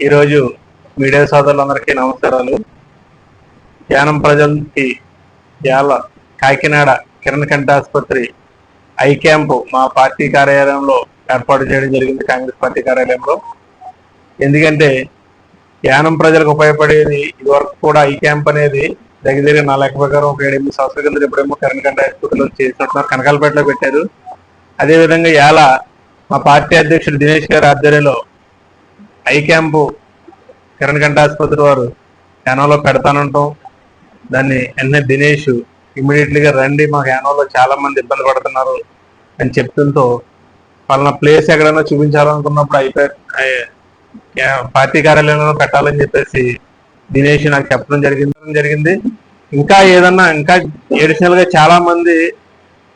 ఈరోజు మీడియా సోదరులందరికీ నమస్కారాలు. ధ్యానం ప్రజలకి చాలా కాకినాడ కిరణ్ కంఠ ఆసుపత్రి ఐ క్యాంపు మా పార్టీ కార్యాలయంలో ఏర్పాటు చేయడం జరిగింది కాంగ్రెస్ పార్టీ కార్యాలయంలో. ఎందుకంటే యానం ప్రజలకు ఉపయోగపడేది ఇదివరకు కూడా ఐ క్యాంప్ అనేది దగ్గర దగ్గర నా లెక్క ప్రకారం ఒక ఏడు ఎనిమిది సంవత్సరాల కింద ఎప్పుడేమో కిరణ్ కంఠ ఆసుపత్రిలో చేసినట్టున్నారు కనకాలపేటలో పెట్టారు. అదేవిధంగా ఇవాళ మా పార్టీ అధ్యక్షుడు దినేష్ గారి ఆధ్వర్యంలో ఐ క్యాంపు కిరణ్ గంట ఆసుపత్రి వారు యానంలో పెడతానంటాం. దాన్ని ఎన్ఏ దినేష్ ఇమీడియట్లీగా రండి మా హ్యానోలో చాలా మంది ఇబ్బంది పడుతున్నారు అని చెప్తుంటూ వాళ్ళ ప్లేస్ ఎక్కడైనా చూపించాలనుకున్నప్పుడు అయిపోయి పార్టీ కార్యాలయంలో పెట్టాలని చెప్పేసి దినేష్ నాకు చెప్పడం జరిగింది జరిగింది. ఇంకా ఏదన్నా ఇంకా ఎడిషనల్గా చాలా మంది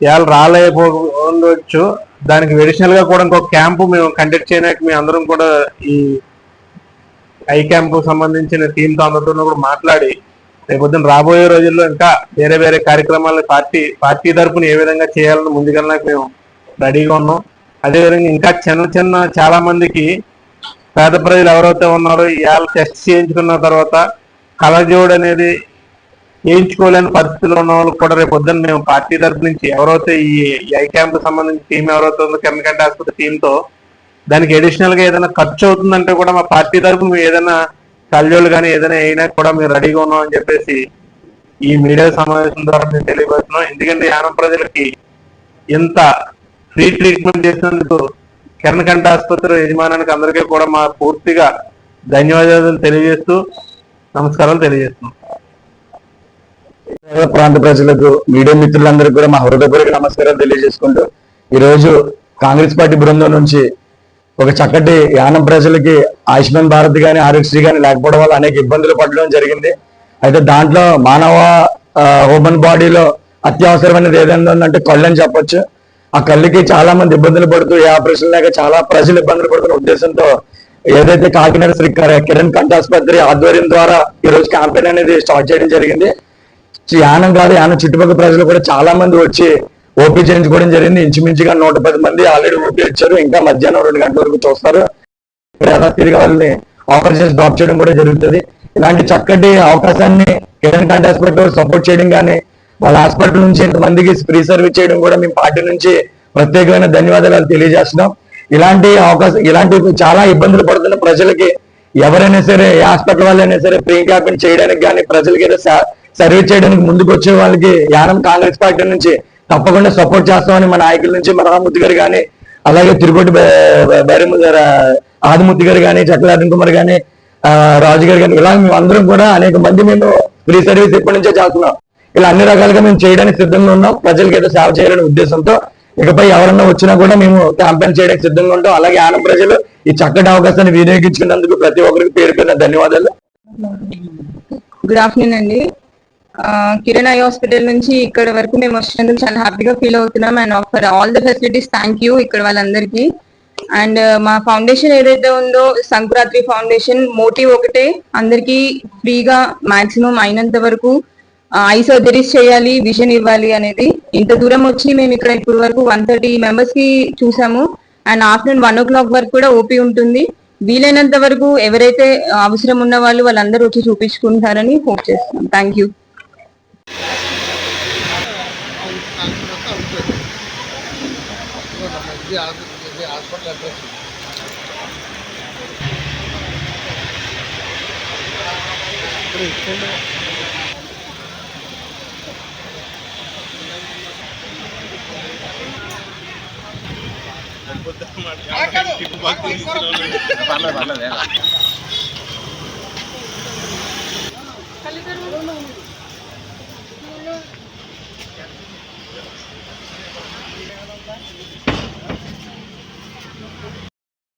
ఇవాళ రాలేకపోవచ్చు. దానికి ఎడిషనల్గా కూడా ఇంకొక క్యాంపు మేము కండక్ట్ చేయడానికి మేము అందరం కూడా ఈ ఐ క్యాంప్ సంబంధించిన టీమ్తో అందరితో కూడా మాట్లాడి రేపొద్దున రాబోయే రోజుల్లో ఇంకా వేరే వేరే కార్యక్రమాలను పార్టీ పార్టీ తరపున ఏ విధంగా చేయాలని ముందుకెళ్ళడానికి మేము రెడీగా ఉన్నాం. అదేవిధంగా ఇంకా చిన్న చిన్న చాలా మందికి పేద ప్రజలు ఎవరైతే ఉన్నారో ఇవాళ టెస్ట్ చేయించుకున్న తర్వాత కలజోడు అనేది చేయించుకోలేని పరిస్థితిలో ఉన్న వాళ్ళకి కూడా రేపు పొద్దున్న మేము పార్టీ తరపు నుంచి ఎవరైతే ఈ ఐ క్యాంప్ సంబంధించి టీం ఎవరైతే ఉందో కిరణ్ ఆసుపత్రి టీంతో దానికి అడిషనల్గా ఏదైనా ఖర్చు అవుతుందంటే కూడా మా పార్టీ తరపు ఏదైనా కల్జోళ్ళు కానీ ఏదైనా అయినా కూడా మేము రెడీగా ఉన్నాం అని చెప్పేసి ఈ మీడియా సమావేశం ద్వారా మేము తెలియపరుస్తున్నాం. ఎందుకంటే యానం ప్రజలకి ఇంత ఫ్రీ ట్రీట్మెంట్ చేసినందుకు కిరణ్ కంఠ ఆసుపత్రి యజమానానికి అందరికీ కూడా మా పూర్తిగా ధన్యవాదాలు తెలియజేస్తూ నమస్కారాలు తెలియజేస్తున్నాం. ప్రాంత ప్రజలకు మీడియా మిత్రులందరికీ కూడా మా హృదయపూర్వక నమస్కారాలు తెలియజేసుకుంటూ ఈ రోజు కాంగ్రెస్ పార్టీ బృందం నుంచి ఒక చక్కటి యానం ప్రజలకి ఆయుష్మాన్ భారత్ కానీ ఆరోగ్యశ్రీ గాని లేకపోవడం వల్ల అనేక ఇబ్బందులు పడడం జరిగింది. అయితే దాంట్లో మానవ హ్యూమన్ బాడీలో అత్యవసరమైనది ఏదైనా ఉందంటే కళ్ళు అని చెప్పొచ్చు. ఆ కళ్ళుకి చాలా మంది ఇబ్బందులు పడుతూ ఏ ఆపరేషన్ లేక చాలా ప్రజలు ఇబ్బందులు పడుతున్న ఉద్దేశంతో ఏదైతే కాకినాడ శ్రీ కిరణ్ కంఠాసుపత్రి ఆధ్వర్యం ద్వారా ఈ రోజు క్యాంపెయిన్ అనేది స్టార్ట్ చేయడం జరిగింది. యానం కాదు యానం చుట్టుపక్కల ప్రజలు కూడా చాలా మంది వచ్చి ఓపీ చేయించుకోవడం జరిగింది. ఇంచుమించుగా నూట పది మంది ఆల్రెడీ ఓపీ ఇచ్చారు ఇంకా మధ్యాహ్నం రెండు గంటల వరకు చూస్తారు తిరిగి వాళ్ళని ఆపరేషన్స్ డ్రాప్ చేయడం కూడా జరుగుతుంది. ఇలాంటి చక్కటి అవకాశాన్ని కిరణ్ కంట హాస్పిటల్ సపోర్ట్ చేయడం కానీ వాళ్ళ హాస్పిటల్ నుంచి ఇంతమందికి ఫ్రీ సర్వీస్ చేయడం కూడా మేము పార్టీ నుంచి ప్రత్యేకమైన ధన్యవాదాలు తెలియజేస్తున్నాం. ఇలాంటి అవకాశం ఇలాంటి చాలా ఇబ్బందులు పడుతున్న ప్రజలకి ఎవరైనా సరే ఏ హాస్పిటల్ వాళ్ళైనా సరే ప్రీ క్యాంపెయిన్ చేయడానికి కానీ ప్రజలకి సర్వీస్ చేయడానికి ముందుకు వచ్చే వాళ్ళకి యానం కాంగ్రెస్ పార్టీ నుంచి తప్పకుండా సపోర్ట్ చేస్తామని మా నాయకుల నుంచి మా గారు కానీ అలాగే తిరుపతి బైరమ్మ గారు ఆదిమూర్తి గారు కానీ చక్ర అరుణ్ కుమార్ కానీ రాజు గారు కానీ ఇలా మేము అందరం కూడా అనేక మంది మేము ఫ్రీ సర్వీస్ ఇప్పటి నుంచే చేస్తున్నాం. ఇలా అన్ని రకాలుగా మేము చేయడానికి సిద్ధంగా ఉన్నాం. ప్రజలకి ఏదో సేవ చేయాలనే ఉద్దేశంతో ఇకపై ఎవరన్నా వచ్చినా కూడా మేము క్యాంపెయిన్ చేయడానికి సిద్ధంగా ఉంటాం. అలాగే ఆనం ప్రజలు ఈ చక్కటి అవకాశాన్ని వినియోగించుకున్నందుకు ప్రతి ఒక్కరికి పేరు ధన్యవాదాలు. గుడ్ ఆఫ్టర్నూన్ అండి. కిరణ్ ఐ హాస్పిటల్ నుంచి ఇక్కడ వరకు మేము వచ్చినందుకు చాలా హ్యాపీగా ఫీల్ అవుతున్నాం and for all the facilities thank you ఇక్కడ వాళ్ళందరికీ. అండ్ మా ఫౌండేషన్ ఏదైతే ఉందో సంక్రాంతి ఫౌండేషన్ మోటివ్ ఒకటే. అందరికీ ఫ్రీగా మాక్సిమం అయినంత వరకు ఐ సర్జరీస్ చేయాలి విజన్ ఇవ్వాలి అనేది. ఇంత దూరం వచ్చి మేము ఇక్కడ ఇప్పుడు వరకు వన్ థర్టీ మెంబర్స్కి చూసాము. And afternoon one o'clock వరకు కూడా ఓపీ ఉంటుంది. వీలైనంత వరకు ఎవరైతే అవసరం ఉన్న వాళ్ళు వాళ్ళందరూ వచ్చి చూపించుకుంటారని హోప్ చేస్తున్నాం. Thank you. ఇది ఇది హాస్పిటల్ అడ్రస్ ఇప్పుడు ఇచ్చిండు పర్లేదు పర్లేదు